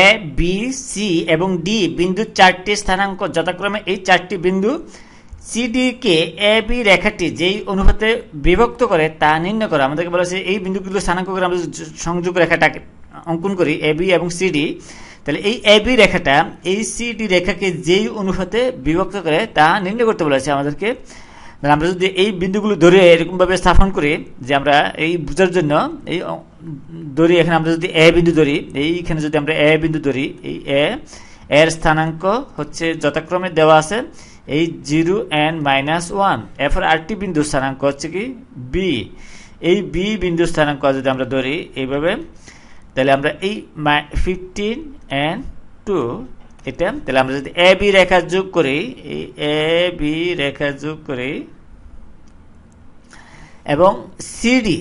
এ B C এবং D বিন্দু চারটি স্থানাঙ্ক। যথাক্রমে এই চারটি বিন্দু সিডিকে এ বি রেখাটি যেই অনুপাতে বিভক্ত করে তা নির্ণয় করে। আমাদেরকে বলেছে এই বিন্দুগুলো স্থানাঙ্ক করে আমরা সংযোগ রেখাটাকে অঙ্কন করি এ বি এবং সিডি তাহলে এই এ বি রেখাটা এই সিডি রেখাকে যেই অনুপাতে বিভক্ত করে তা নির্ণয় করতে বলেছে আমাদেরকে। আমরা যদি এই বিন্দুগুলো ধরে এরকমভাবে স্থাপন করি যে আমরা এই বোঝার জন্য এই ধরি এখানে আমরা যদি এ বিন্দু ধরি, এইখানে যদি আমরা এ বিন্দু ধরি, এই এ এর স্থানাঙ্ক হচ্ছে যথাক্রমে দেওয়া আছে এই জিরো এন মাইনাস ওয়ান। এরপর আরেকটি বিন্দু স্থানাঙ্ক হচ্ছে কি? বি এই বি বিন্দু স্থানাঙ্ক যদি আমরা ধরি এইভাবে, তাহলে আমরা এই ফিফটিন এন টু এটা, তাহলে আমরা যদি এ বি রেখা যোগ করি, এই এ বি রেখা যোগ করি, এবং সিডি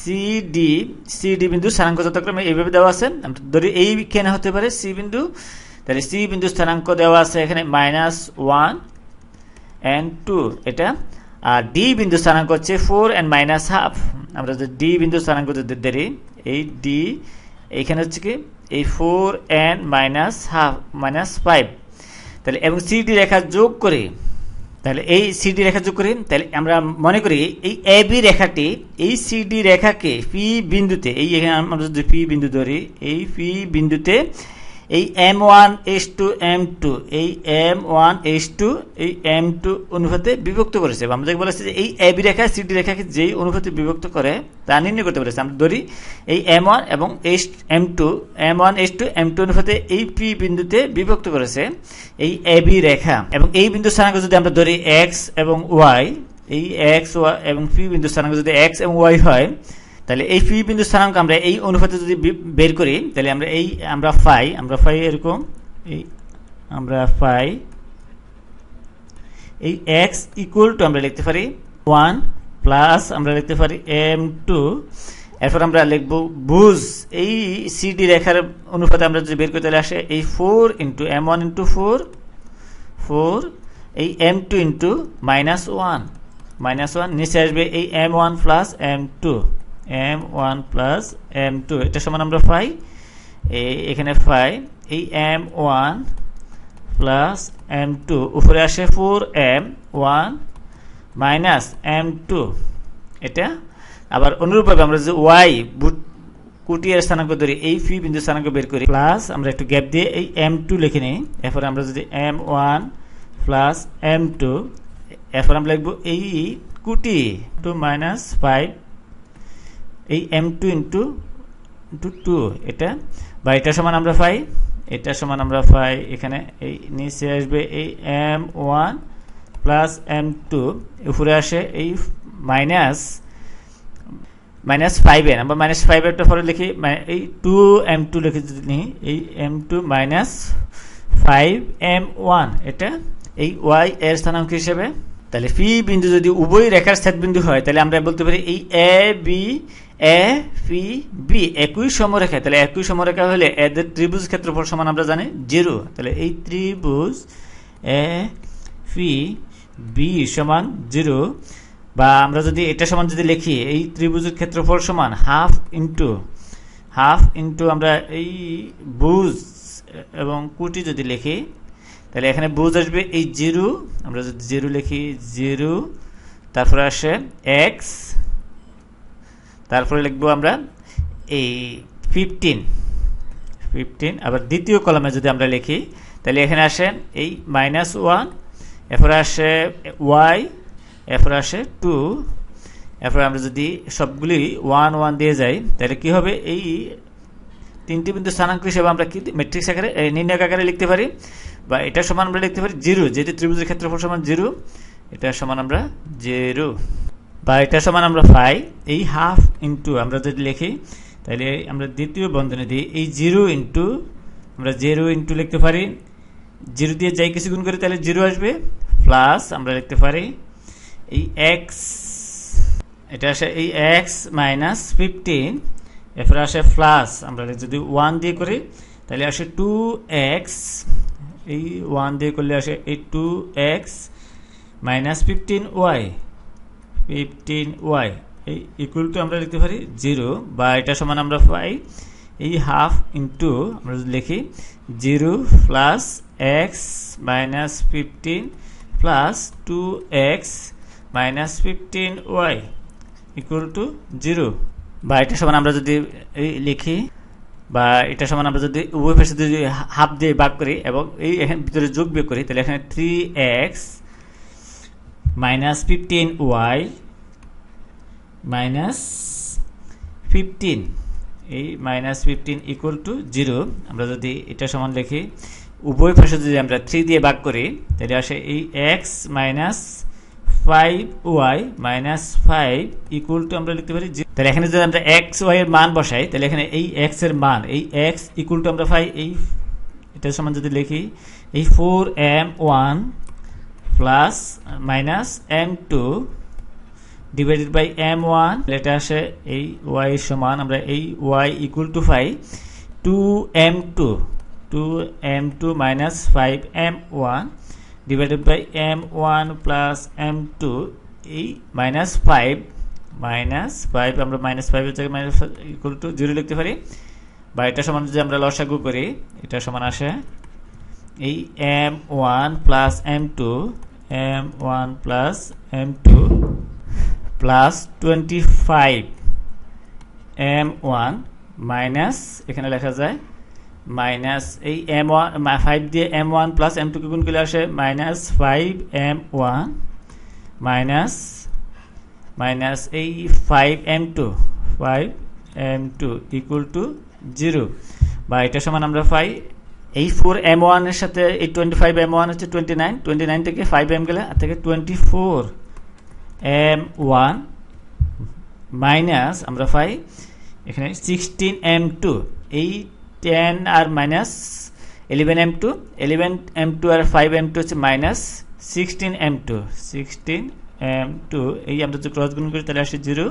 সিডি সিডি বিন্দু স্থানাঙ্ক যথাক্রমে এইভাবে দেওয়া আছে। ধরি এইখানে হতে পারে? সি বিন্দু। তাহলে সি বিন্দু স্থানাঙ্ক দেওয়া আছে এখানে মাইনাস ওয়ান অ্যান্ড টু এটা। আর ডি বিন্দু স্থানাঙ্ক হচ্ছে ফোর অ্যান্ড মাইনাস হাফ আমরা যদি ডি বিন্দু স্থানাঙ্ক যদি ধরি, এই ডি এইখানে হচ্ছে কি? এই four and minus half minus five তাহলে, এবং সিডি রেখা যোগ করি তাহলে এই সিডি রেখা যোগ করি। তাহলে আমরা মনে করি এই এ বি রেখাটি, এই সিডি রেখাকে পি বিন্দুতে, এই এখানে আমরা যদি পি বিন্দু ধরি, এই পি বিন্দুতে এই M one is to M two এই এম ওয়ান এস টু এই এম টু অনুপাতে বিভক্ত করেছে। বা আমাদের বলেছে যে এই এ বি রেখা সিডি রেখাকে যেই অনুপাতে বিভক্ত করে তা নির্ণয় করতে পেরেছে। আমরা ধরি এই এম ওয়ান এবং is M two M one is to M two অনুপাতে এই পি বিন্দুতে বিভক্ত করেছে এই এ বি রেখা। এবং এই বিন্দু স্থানাঙ্ক যদি আমরা ধরি এক্স এবং ওয়াই এই এক্স ওয়াই এবং পি বিন্দু স্থানাঙ্ক যদি এক্স এবং ওয়াই হয় তাহলে এই পি বিন্দু স্থানাঙ্ক আমরা এই অনুপাতে যদি বের করি, তাহলে আমরা এই, আমরা ফাই আমরা ফাই এরকম, এই আমরা ফাই, এই এক্স ইকুয়াল টু আমরা লিখতে পারি ওয়ান প্লাস আমরা লিখতে পারি এম টু। এরপর আমরা লিখব বুঝ এই সিডি রেখার অনুপাতে আমরা যদি বের করি, তাহলে আসে এই four into M one into four four, এই M two into minus one minus one, নিচে আসবে এই M one plus M two. M one plus M two এটা সমান আমরা পাই এখানে পাই, এই M one plus M two উপরে আসে four M one minus M two এটা? আবার অনুরূপভাবে আমরা যে ওয়াই বুট কুটিয়ার স্থানাঙ্ক ধরি, এই ফি বিন্দু স্থানাঙ্ক বের করি প্লাস আমরা একটু গ্যাপ দিয়ে এই এম টু লিখে নিই, এরপর আমরা যদি M one plus M two এরপর আমরা লিখব এই কুটি টু মাইনাস ফাইভ এই M two into into two এটা, বা এটা সমান আমরা পাই, এটা সমান আমরা পাই এখানে, এই নিচে আসবে এই M one plus M two উপরে আসে এই মাইনাস মাইনাস ফাইভ এন আমরা মাইনাস ফাইভ একটা পরে লিখি এই টু এম টু লিখে যদি নিই, এই M two minus five M one এটা এই ওয়াই এর স্থানাঙ্ক হিসেবে, তাহলে পি বিন্দু যদি উভয় রেখার ছেদ বিন্দু হয়, তাহলে আমরা বলতে পারি এই A B A P B, একই সমরেখা। তাহলে একই সমরেখা হলে এদের ত্রিভুজ ক্ষেত্রফল সমান আমরা জানি, জিরো। তাহলে এই ত্রিভুজ এ পি বি সমান জিরো। বা আমরা যদি এটা সমান যদি লিখি, এই ত্রিভুজের ক্ষেত্রফল সমান হাফ ইন্টু হাফ ইন্টু আমরা এই বুজ এবং কুটি যদি লিখি, তাহলে এখানে বুজ আসবে এই জিরো। আমরা যদি জিরো লিখি, জিরো, তারপরে আসে এক্স। তারপরে লিখব আমরা এই ফিফটিন ফিফটিন আবার দ্বিতীয় কলমে যদি আমরা লিখি, তাহলে এখানে আসেন এই মাইনাস ওয়ান এরপরে আসে ওয়াই এরপরে আসে টু এরপরে আমরা যদি সবগুলি ওয়ান ওয়ান দিয়ে যাই, তাহলে কি হবে? এই তিনটি বিন্দু স্থানাঙ্ক হিসেবে আমরা কি ম্যাট্রিক্স আকারে নির্ণায়ক আকারে লিখতে পারি? বা এটা সমান আমরা লিখতে পারি জিরো যেহেতু ত্রিভুজের ক্ষেত্রফল সমান জিরো এটা সমান আমরা জিরো বা এটা সমান আমরা পাই এই হাফ ইন্টু আমরা যদি লিখি তাহলে আমরা দ্বিতীয় বন্ধনে দিই, এই জিরো ইন্টু আমরা জিরো ইন্টু লিখতে পারি। জিরো দিয়ে যাই কিছু গুণ করি তাহলে জিরো আসবে প্লাস আমরা লিখতে পারি, এই এক্স এটা আসে এই এক্স মাইনাস ফিফটিন এরপরে আসে প্লাস আমরা যদি ওয়ান দিয়ে করি তাহলে আসে টু এক্স এই ওয়ান দিয়ে করলে আসে এই two X minus fifteen Y fifteen Y এই ইকুয়াল টু আমরা লিখতে পারি জিরো বা এটা সমান আমরা পাই এই হাফ ইন্টু আমরা যদি লিখি zero plus X minus fifteen plus two X minus fifteen Y equal to zero বা এটা সমান আমরা যদি এই লিখি বা এটা সমান আমরা যদি উভয় পাশে যদি হাফ দিয়ে ভাগ করি এবং এই এখানে ভিতরে যোগ বিয়োগ করি, তাহলে এখানে three X fifteen Y minus fifteen এই minus fifteen equal to zero আমরা যদি এটা সমান লিখি, উভয় পাশে যদি আমরা থ্রি দিয়ে ভাগ করি, তাহলে আসে এই X minus five Y minus five equal to আমরা লিখতে পারি তাহলে এখানে যদি আমরা এক্স ওয়াই এর মান বসাই, তাহলে এখানে এই এক্সের মান, এই এক্স ইকুয়াল টু আমরা পাই এই এটার সমান যদি লিখি, এই four M one plus minus M two divided by M one এটা আসে এই ওয়াই সমান, আমরা এই Y equal to five two M two two M two minus five M one divided by M one plus M two এই minus five minus five আমরা minus ফাইভের জায়গায় মাইনাস ইকুয়াল টু জিরো লিখতে পারি। বা এটা সমান যদি আমরা লসাগু করি, এটা সমান আসে এই M one plus M two M one plus M two plus twenty five M one minus এখানে লেখা যায় মাইনাস এই এম ওয়ান ফাইভ দিয়ে এম ওয়ান প্লাস এম টুকে গুণ করলে আসে minus five M one minus minus এই five M two five M two equal to zero বা এটা সমান আমরা পাই এই ফোর এম ওয়ানের সাথে, এই টোয়েন্টি ফাইভ এম ওয়ান হচ্ছে টোয়েন্টি নাইন টোয়েন্টি নাইন থেকে ফাইভ এম গেলে আর থেকে twenty four M one minus আমরা পাই এখানে সিক্সটিন এম টু এই টেন আর minus eleven M two eleven M two আর ফাইভ এম টু হচ্ছে minus sixteen M two sixteen M two এই আমরা যদি ক্রস গুণ করি তাহলে আসে জিরো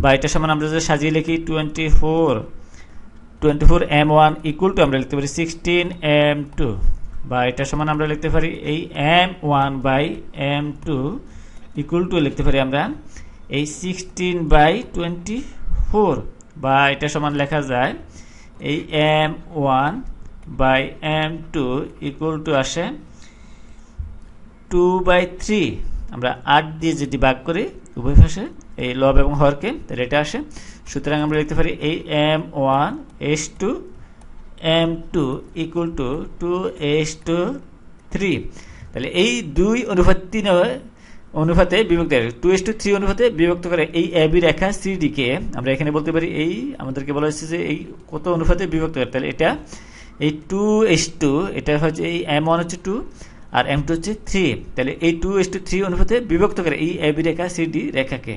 বা এটা সমান আমরা যদি সাজিয়ে লিখি twenty four twenty four M one equal to আমরা লিখতে পারি সিক্সটিন এম টু বা এটা সমান আমরা লিখতে পারি এই M one by M two equal to লিখতে পারি আমরা এই সিক্সটিন বাই টোয়েন্টি ফোর বা এটা সমান লেখা যায় এই M one by M two equal to আসে টু বাই থ্রি আমরা আট দিয়ে যদি ভাগ করি উভয় পাশে এই লব এবং হরকে তাহলে এটা আসে। সুতরাং আমরা লিখতে পারি এই M one is to M two equal to two is to three তাহলে এই দুই অনুপাত তিন অনুপাতে বিভক্ত টু এস টু থ্রি অনুপাতে বিভক্ত করে এই এবি রেখা সিডিকে আমরা এখানে বলতে পারি এই, আমাদেরকে বলা হচ্ছে যে এই কত অনুপাতে বিভক্ত করে তাহলে এটা এই টু এস টু এটা হচ্ছে এই এম ওয়ান হচ্ছে টু আর এম টু হচ্ছে থ্রি তাহলে এই টু এস টু থ্রি অনুপাতে বিভক্ত করে এই এবি রেখা সিডি রেখাকে।